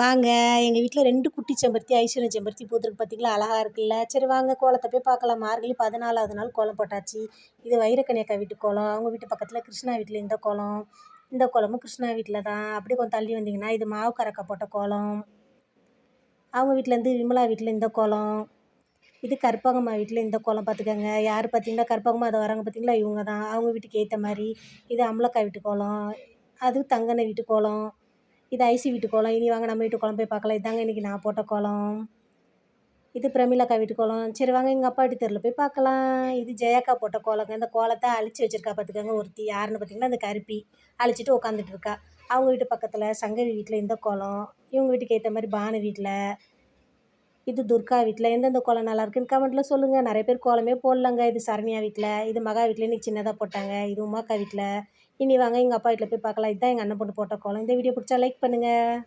வாங்க எங்கள் வீட்டில் ரெண்டு குட்டி செம்பருத்தி ஐஸ்வர்ய செம்பருத்தி பூத்துருக்கு பார்த்தீங்களா அழகாக இருக்குல்ல. சரி வாங்க கோலத்தை போய் பார்க்கலாம் மார்கழி பதினாலாவது நாள் கோலம் போட்டாச்சு. இது வைரக்கன்யக்கா வீட்டு கோலம். அவங்க வீட்டு பக்கத்தில் கிருஷ்ணா வீட்டில் இந்த கோலம். இந்த கோலமும் கிருஷ்ணா வீட்டில் தான். அப்படியே கொஞ்சம் தள்ளி வந்தீங்கன்னா இது மாவு கரக்கா போட்ட கோலம். அவங்க வீட்டிலேருந்து விமலா வீட்டில் இந்த கோலம். இது கற்பகம்மா வீட்டில் இந்த கோலம் பார்த்துக்கோங்க யார் பார்த்தீங்கன்னா கற்பகம்மா அதை வராங்க பார்த்தீங்களா இவங்க தான். அவங்க வீட்டுக்கு ஏற்ற மாதிரி இது அமலக்கா வீட்டு கோலம். அது தங்கனை வீட்டு கோலம். இது ஐசி வீட்டு கோலம் இனி வாங்க நம்ம வீட்டு கோலம் போய் பார்க்கலாம். இதாங்க இன்றைக்கி நான் போட்ட கோலம். இது பிரமிளக்கா வீட்டு கோலம். சரி வாங்க எங்கள் அப்பா வீட்டு தெருவில் போய் பார்க்கலாம். இது ஜெயாக்கா போட்ட கோலங்க. இந்த கோலத்தை அழிச்சு வச்சிருக்கா பார்த்துக்கோங்க ஒருத்தி. யாருன்னு பார்த்தீங்கன்னா இந்த கருப்பி. அழிச்சிட்டு உட்காந்துட்டு இருக்கா. அவங்க வீட்டு பக்கத்தில் சங்கவி வீட்டில் இந்த கோலம். இவங்க வீட்டுக்கு ஏற்ற மாதிரி பானு வீட்டில். இது துர்கா வீட்டில் எந்தெந்த கோலம் நல்லா இருக்குன்னு கமெண்ட்டில் சொல்லுங்கள் நிறைய பேர் கோலமே போடலங்க. இது சரண்யா வீட்டில் இது மகா வீட்டில் இன்றைக்கி சின்னதாக போட்டாங்க. இது உமாக்கா வீட்டில் இனி வாங்க எங்கள் அப்பா வீட்டில் போய் பார்க்கலாம். இதுதான் எங்கள் அண்ணன் பொண்ணு போட்ட கோலம். இந்த வீடியோ பிடிச்சா லைக் பண்ணுங்கள்